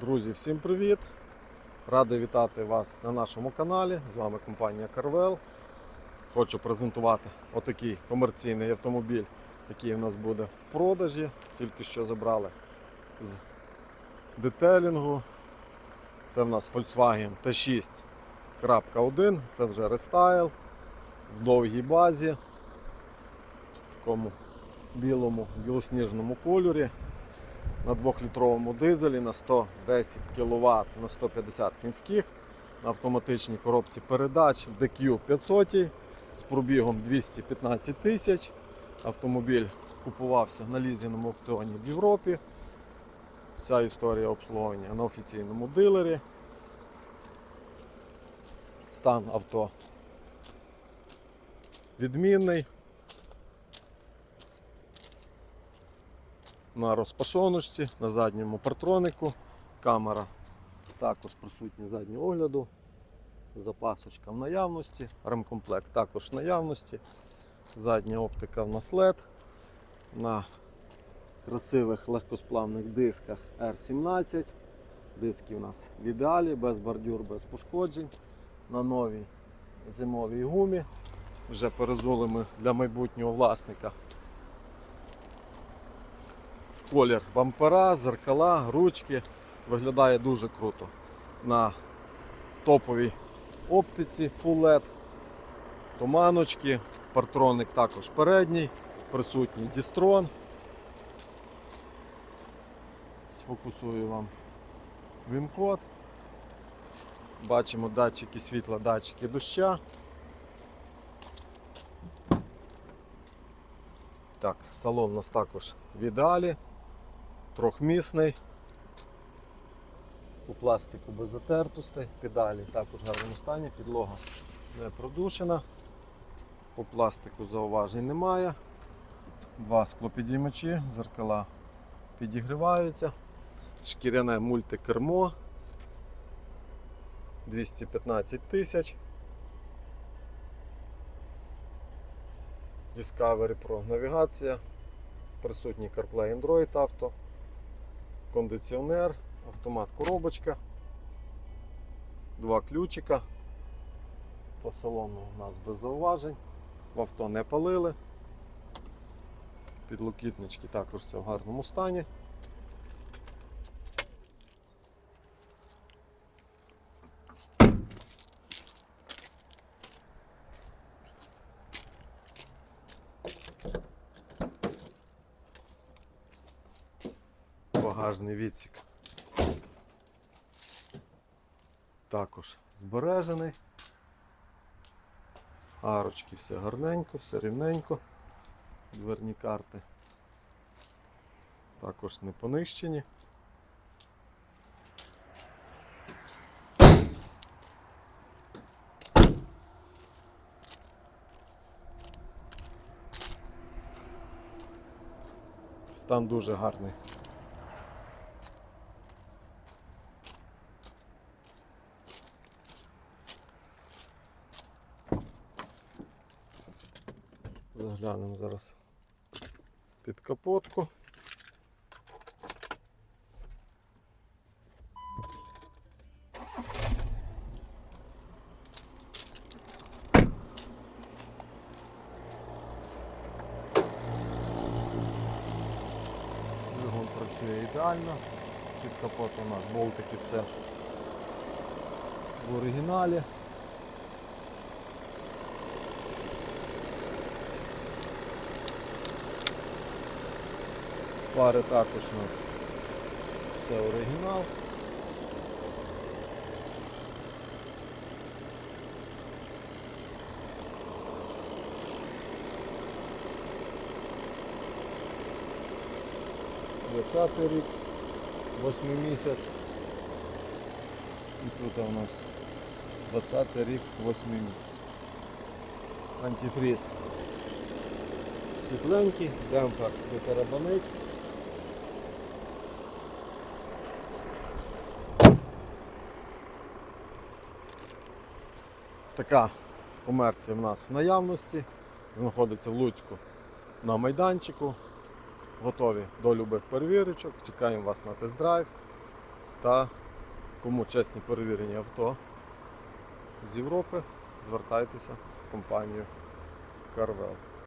Друзі, всім привіт! Радий вітати вас на нашому каналі. З вами компанія Carvel. Хочу презентувати отакий комерційний автомобіль, який у нас буде в продажі. Тільки що забрали з детелінгу. Це в нас Volkswagen T6.1, це вже рестайл в довгій базі, в такому білому, білосніжному кольорі на 2-літровому дизелі на 110 кВт на 150 кінських на автоматичній коробці передач DQ 500 з пробігом 215 тисяч. Автомобіль купувався на лізіному аукціоні в Європі. Вся історія обслуговування на офіційному дилері. Стан авто відмінний. На розпашоночці, на задньому партронику. Камера також присутня заднього огляду. Запасочка в наявності, ремкомплект також в наявності. Задня оптика в нас LED. На красивих легкосплавних дисках R17. Диски у нас в ідеалі, без бордюр, без пошкоджень. На новій зимовій гумі. Вже перезули для майбутнього власника колір бампера, зеркала, ручки. Виглядає дуже круто. На топовій оптиці Full LED, туманочки, партроник також передній, присутній дістрон. Сфокусую вам він-код. Бачимо датчики світла, датчики доща. Так, салон у нас також в ідеалі трьохмісний. У пластику без затертостей, педалі також в гарному стані, підлога не продушена, по пластику зауважень немає. Два склопідіймачі, зеркала підігріваються, шкіряне мультикермо. 215 тисяч. Discovery Pro. Навігація, присутній CarPlay Android Auto кондиціонер, автомат коробочка, два ключика. По салону у нас без зауважень, в авто не палили. Підлокітнички також все в гарному стані. Багажний відсік. Також збережений. Арочки все гарненько, все рівненько. Дверні карти також не понищені. Стан дуже гарний. Заглянемо зараз під капотку. Двигун працює ідеально. Під капотом у нас болтики все в оригіналі. Фари також у нас все оригінал. Двадцятий рік, восьмий місяць. І тут у нас 20 рік, восьмий місяць. Антифріз світленький, демпфер не тарабанить. Така комерція в нас в наявності. Знаходиться в Луцьку на майданчику. Готові до любих перевірочок. Чекаємо вас на тест-драйв. Та кому чесні перевірені авто з Європи, звертайтеся в компанію Carvel.